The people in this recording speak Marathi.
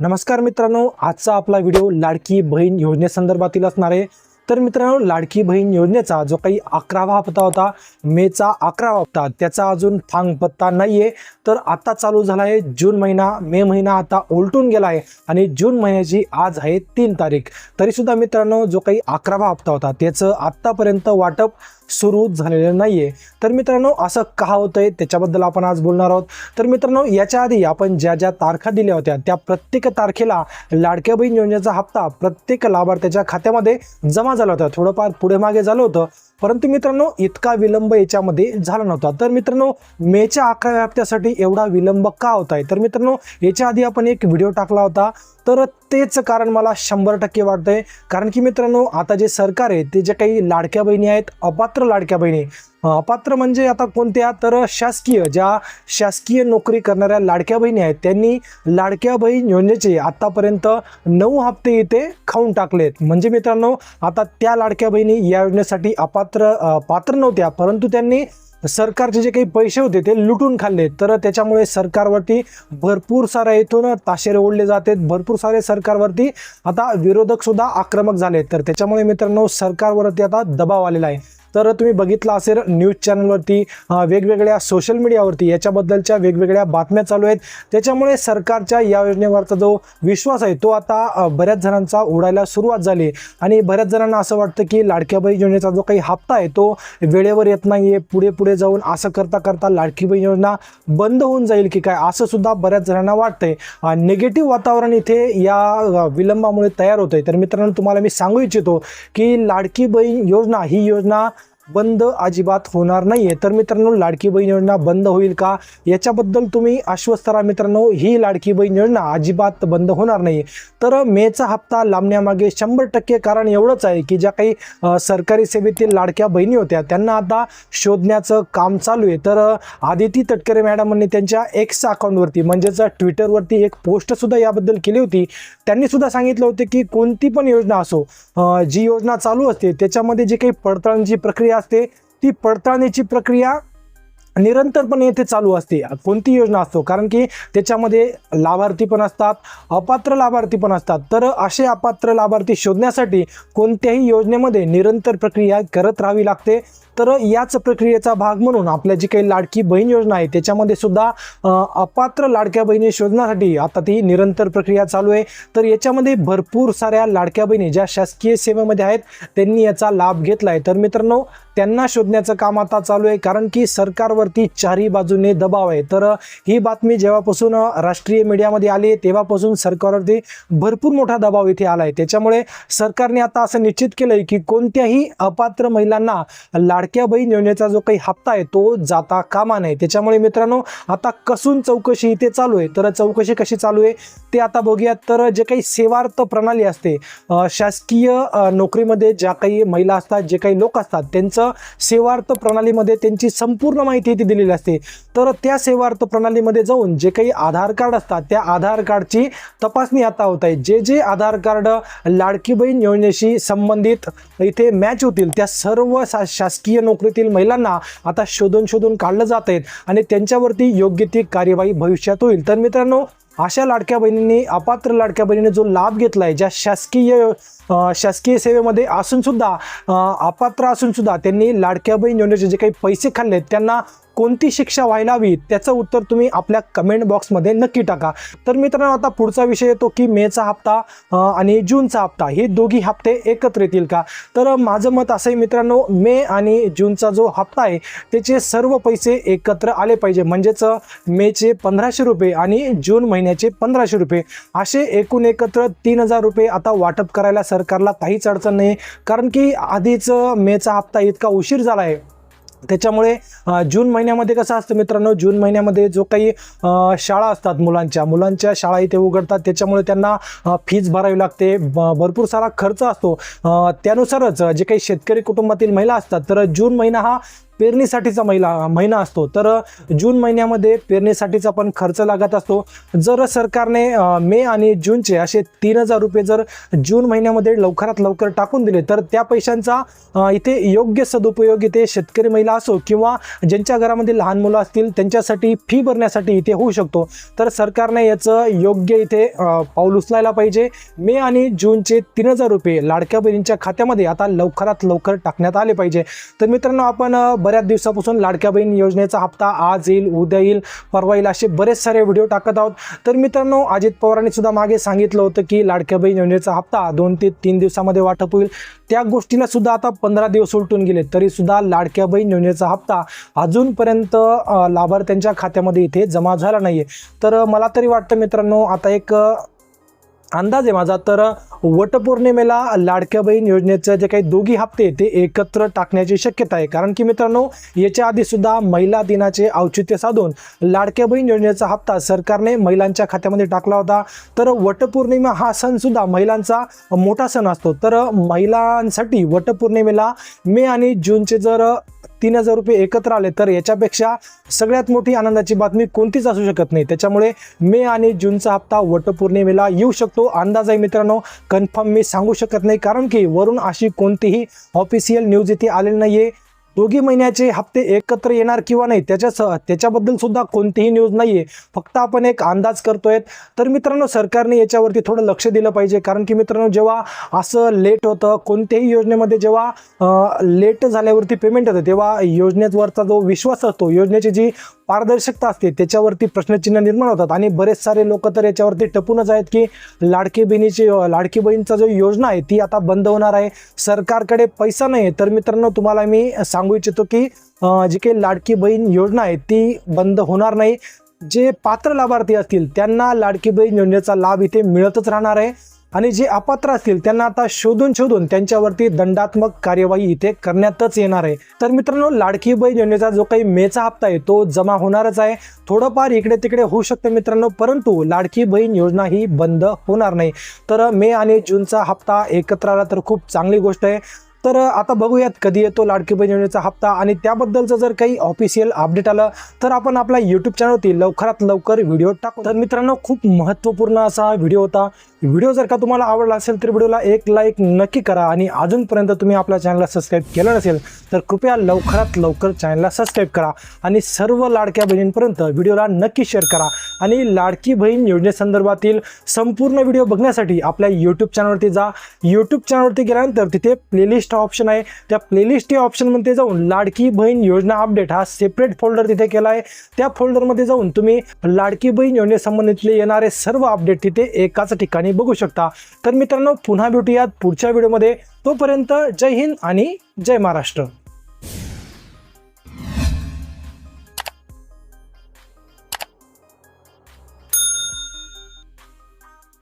नमस्कार मित्रांनो आजचा आपला व्हिडिओ लाडकी बहीण योजनेसंदर्भातील असणार आहे. तर मित्रांनो लाडकी बहीण योजनेचा जो काही अकरावा हप्ता होता मेचा अकरावा हप्ता त्याचा अजून थांग पत्ता नाही आहे तर आता चालू झाला आहे जून महिना मे महिना आता उलटून गेला आहे आणि जून महिन्याची आज आहे तीन तारीख. तरीसुद्धा मित्रांनो जो काही अकरावा हप्ता होता त्याचं आत्तापर्यंत वाटप सुरू झालेलं नाही आहे तर मित्रांनो असं का होतं आहे त्याच्याबद्दल आपण आज बोलणार आहोत. तर मित्रांनो याच्या आधी आपण ज्या ज्या तारखा दिल्या होत्या त्या प्रत्येक तारखेला लाडक्या बहीण योजनेचा हप्ता प्रत्येक लाभार्थ्याच्या खात्यामध्ये जमा झाला होता. थोडंफार पुढे मागे झालं होतं. परंतु मित्रांनो इतका विलंब याच्यामध्ये झाला नव्हता. तर मित्रांनो मेच्या अकराव्या हप्त्यासाठी एवढा विलंब का होत आहे? तर मित्रांनो याच्या आधी आपण एक व्हिडिओ टाकला होता. तर तेच कारण मला शंभर टक्के वाटतंय. कारण की मित्रांनो आता जे सरकार आहे ते जे काही लाडक्या बहिणी आहेत अपात्र लाडक्या बहिणी अपात्र म्हणजे आता कोणत्या? तर शासकीय ज्या शासकीय नोकरी करणाऱ्या लाडक्या बहिणी आहेत त्यांनी लाडक्या बहीण योजनेचे आतापर्यंत नऊ हप्ते इथे खाऊन टाकलेत. म्हणजे मित्रांनो आता त्या लाडक्या बहिणी या योजनेसाठी अपात्र पात्र नव्हत्या परंतु त्यांनी सरकारचे जे काही पैसे होते ते लुटून खाल्ले. तर त्याच्यामुळे सरकारवरती भरपूर साऱ्या इथून ताशेरे ओढले जातात भरपूर सारे सरकारवरती आता विरोधक सुद्धा आक्रमक झाले तर त्याच्यामुळे मित्रांनो सरकारवरती आता दबाव आलेला आहे. तर तुम्ही बघितलं असेल न्यूज चॅनलवरती वेगवेगळ्या सोशल मीडियावरती याच्याबद्दलच्या वेगवेगळ्या बातम्या चालू आहेत. त्याच्यामुळे सरकारच्या या योजनेवरचा जो विश्वास आहे तो आता बऱ्याच जणांचा उडायला सुरुवात झाली आणि बऱ्याच जणांना असं वाटतं की लाडक्याबाई योजनेचा जो काही हप्ता आहे तो वेळेवर येत नाही आहे पुढे पुढे जाऊन असं करता करता लाडकीबाई योजना बंद होऊन जाईल की काय असं सुद्धा बऱ्याच जणांना वाटतंय. निगेटिव्ह वातावरण इथे या विलंबामुळे तयार होतंय. तर मित्रांनो तुम्हाला मी सांगू इच्छितो की लाडकी बहीण योजना ही योजना बंद अजिबात होणार नाही आहे तर मित्रांनो लाडकी बहीण योजना बंद होईल का? याच्याबद्दल तुम्ही आश्वस्त राहा मित्रांनो ही लाडकी बहीण योजना अजिबात बंद होणार नाही तर मेचा हप्ता लांबण्यामागे शंभर टक्के कारण एवढंच आहे की ज्या काही सरकारी सेवेतील लाडक्या बहिणी होत्या त्यांना आता शोधण्याचं काम चालू आहे. तर आदिती तटकरे मॅडमांनी त्यांच्या एक्स अकाउंटवरती म्हणजेच ट्विटरवरती एक पोस्टसुद्धा याबद्दल केली होती. त्यांनी सुद्धा सांगितलं होतं की कोणती पण योजना असो जी योजना चालू असते त्याच्यामध्ये जी काही पडताळणीची प्रक्रिया असते ती पडताळणीची प्रक्रिया निरंतरपणे येथे चालू असते. कोणती योजना असतो? कारण की त्याच्यामध्ये लाभार्थी पण असतात अपात्र लाभार्थी पण असतात. तर असे अपात्र लाभार्थी शोधण्यासाठी कोणत्याही योजनेमध्ये निरंतर प्रक्रिया करत राहावी लागते. तर याच प्रक्रियेचा भाग म्हणून आपल्या जी काही लाडकी बहीण योजना आहे त्याच्यामध्ये सुद्धा अपात्र लाडक्या बहिणी शोधण्यासाठी आता ती निरंतर प्रक्रिया चालू आहे. तर याच्यामध्ये भरपूर साऱ्या लाडक्या बहिणी ज्या शासकीय सेवेमध्ये आहेत त्यांनी याचा लाभ घेतला आहे तर मित्रांनो त्यांना शोधण्याचं काम आता चालू आहे कारण की सरकारवरती चारही बाजूने दबाव आहे. तर ही बातमी जेव्हापासून राष्ट्रीय मीडियामध्ये आली तेव्हापासून सरकारवरती भरपूर मोठा दबाव इथे आला आहे त्याच्यामुळे सरकारने आता असं निश्चित केलं आहे की कोणत्याही अपात्र महिलांना लाडक्या बहीण योजनेचा जो काही हप्ता आहे तो जाता कामा नये. त्याच्यामुळे मित्रांनो आता कसून चौकशी इथे चालू आहे? तर चौकशी कशी चालू आहे ते आता बघूयात. तर जे काही सेवार्थ प्रणाली असते शासकीय नोकरीमध्ये ज्या काही महिला असतात जे काही लोक असतात त्यांचं सेवार्थ प्रणालीमध्ये त्यांची संपूर्ण माहिती इथे दिलेली असते. तर त्या सेवार्थ प्रणालीमध्ये जाऊन जे काही आधार कार्ड असतात त्या आधार कार्डची तपासणी आता होत आहे. जे जे आधार कार्ड लाडकी बहीण योजनेशी संबंधित इथे मॅच होतील त्या सर्व शा शासकीय नोकरीतील महिलांना आता शोधून शोधून काढलं जात आहेत आणि त्यांच्यावरती योग्य ती कार्यवाही भविष्यात होईल. तर मित्रांनो अशा लाडक्या बहिणींनी अपात्र लाडक्या बहिणीने जो लाभ घेतला आहे ज्या शासकीय शासकीय सेवेमध्ये असून सुद्धा अपात्र असून सुद्धा त्यांनी लाडक्या बहीण योजनेचे जे काही पैसे खाल्ले त्यांना कोणती शिक्षा व्हायला हवी त्याचं उत्तर तुम्ही आपल्या कमेंट बॉक्समध्ये नक्की टाका. तर मित्रांनो आता पुढचा विषय येतो की मेचा हप्ता आणि जूनचा हप्ता हे दोघी हप्ते एकत्र येतील का? तर माझं मत असं आहे मित्रांनो मे आणि जूनचा जो हप्ता आहे त्याचे सर्व पैसे एकत्र आले पाहिजे. म्हणजेच मेचे पंधराशे रुपये आणि जून महिन्याचे पंधराशे रुपये. असे एकूण एकत्र तीन हजार रुपये आता वाटप करायला सरकारला काहीच अडचण नाही. कारण की आधीच मेचा हप्ता इतका उशीर झाला आहे त्याच्यामुळे जून महिन्यामध्ये कसं असतं मित्रांनो जून महिन्यामध्ये जो काही शाळा असतात मुलांच्या मुलांच्या शाळा इथे उघडतात. त्याच्यामुळे त्यांना फीज भरावी लागते. भरपूर सारा खर्च असतो. त्यानुसारच जे काही शेतकरी कुटुंबातील महिला असतात तर जून महिना हा पेरणीसाठीचा महिला महिना असतो. तर जून महिन्यामध्ये पेरणीसाठीचा पण खर्च लागत असतो. जर सरकारने मे आणि जूनचे असे तीन हजार रुपये जर जून महिन्यामध्ये लवकरात लवकर टाकून दिले तर त्या पैशांचा इथे योग्य सदुपयोग इथे शेतकरी महिला असो किंवा ज्यांच्या घरामध्ये लहान मुलं असतील त्यांच्यासाठी फी भरण्यासाठी इथे होऊ शकतो. तर सरकारने याचं योग्य इथे पाऊल उचलायला पाहिजे. मे आणि जूनचे तीन हजार रुपये लाडक्या बहिणींच्या खात्यामध्ये आता लवकरात लवकर टाकण्यात आले पाहिजे. तर मित्रांनो आपण बऱ्याच दिवसापासून लाडक्या बहीण योजनेचा हप्ता आज येईल उद्या येईल परवा येईल असे बरेच सारे व्हिडिओ टाकत आहोत. तर मित्रांनो अजित पवारांनी सुद्धा मागे सांगितलं होतं की लाडक्या बहीण योजनेचा हप्ता दोन ते तीन दिवसामध्ये वाटप होईल. त्या गोष्टीला सुद्धा आता पंधरा दिवस उलटून गेले तरी सुद्धा लाडक्या बहीण योजनेचा हप्ता अजूनपर्यंत लाभार्थ्यांच्या खात्यामध्ये इथे जमा झाला नाहीये. तर मला तरी वाटतं मित्रांनो आता एक अंदाज आहे माझा. तर वटपौर्णिमेला लाडक्या बहीण योजनेचे जे काही दोघी हप्ते ते एकत्र टाकण्याची शक्यता आहे. कारण की मित्रांनो याच्या आधी सुद्धा महिला दिनाचे औचित्य साधून लाडक्या बहीण योजनेचा हप्ता सरकारने महिलांच्या खात्यामध्ये टाकला होता. तर वटपौर्णिमा हा सण सुद्धा महिलांचा मोठा सण असतो. तर महिलांसाठी वटपौर्णिमेला मे आणि जूनचे जर तीन हजार रुपये एकत्र आले तर याच्यापेक्षा सगळ्यात मोठी आनंदाची बातमी कोणतीच असू शकत नाही. त्याच्यामुळे मे आणि जूनचा हप्ता वटपौर्णिमेला येऊ शकतो. अंदाज आहे मित्रांनो कन्फर्म मी सांगू शकत नाही कारण की वरून अशी कोणतीही ऑफिशियल न्यूज इथे आलेली नाही आहे दोघी महिन्याचे हप्ते एकत्र येणार किंवा नाही त्याच्या त्याच्याबद्दल सुद्धा कोणतीही न्यूज नाही आहे फक्त आपण एक अंदाज करतोय तर मित्रांनो सरकारने याच्यावरती थोडं लक्ष दिलं पाहिजे. कारण की मित्रांनो जेव्हा असं लेट होतं कोणत्याही योजनेमध्ये जेव्हा लेट झाल्यावरती पेमेंट होतं तेव्हा योजनेवरचा जो विश्वास असतो योजनेची जी पारदर्शकता असते. त्याच्यावरती प्रश्नचिन्ह निर्माण होतात. आणि बरेच सारे लोक तर याच्यावरती टपूनच आहेत की लाडकी बहिणीची लाडकी बहिणीचा जो योजना आहे ती आता बंद होणार आहे. सरकारकडे पैसा नाही आहे. तर मित्रांनो तुम्हाला मी सांगू इच्छितो की जी काही लाडकी बहीण योजना आहे ती बंद होणार नाही. जे पात्र लाभार्थी असतील त्यांना लाडकी बहीण योजनेचा लाभ इथे मिळतच राहणार आहे. आणि जे अपात्र असतील त्यांना आता शोधून शोधून त्यांच्यावरती दंडात्मक कार्यवाही इथे करण्यातच येणार आहे. तर मित्रांनो लाडकी बहीण योजनेचा जो काही मेचा हप्ता आहे तो जमा होणारच आहे. थोडंफार इकडे तिकडे होऊ शकतं मित्रांनो परंतु लाडकी बहीण योजना ही बंद होणार नाही. तर मे आणि जूनचा हप्ता एकत्र आला तर खूप चांगली गोष्ट आहे. तर आता बघूयात कधी येतो लाडकी बहीण योजनेचा हप्ता आणि त्याबद्दलचं जर काही ऑफिशियल अपडेट आलं तर आपण आपल्या यूट्यूब चॅनलवरती लवकरात लवकर व्हिडिओ टाकू. तर मित्रांनो खूप महत्त्वपूर्ण असा व्हिडिओ होता. व्हिडिओ जर का तुम्हाला आवडला असेल तर व्हिडिओला एक लाईक नक्की करा आणि अजूनपर्यंत तुम्ही आपल्या चॅनलला सबस्क्राईब केलं नसेल तर कृपया लवकरात लवकर चॅनलला सबस्क्राईब करा आणि सर्व लाडक्या बहिणींपर्यंत व्हिडिओला नक्की शेअर करा. आणि लाडकी बहीण योजनेसंदर्भातील संपूर्ण व्हिडिओ बघण्यासाठी आपल्या यूट्यूब चॅनलवरती जा. यूट्यूब चॅनलवरती गेल्यानंतर तिथे प्लेलिस्ट हा ऑप्शन आहे. त्या प्लेलिस्ट या ऑप्शनमध्ये जाऊन लाडकी बहीण योजना अपडेट हा सेपरेट फोल्डर तिथे केला आहे. त्या फोल्डरमध्ये जाऊन तुम्ही लाडकी बहीण योजनेसंबंधितले येणारे सर्व अपडेट तिथे एकाच ठिकाणी ठिकाणी बघू शकता. तर मित्रांनो पुन्हा भेटूयात पुढच्या व्हिडिओमध्ये. तोपर्यंत जय हिंद आणि जय महाराष्ट्र.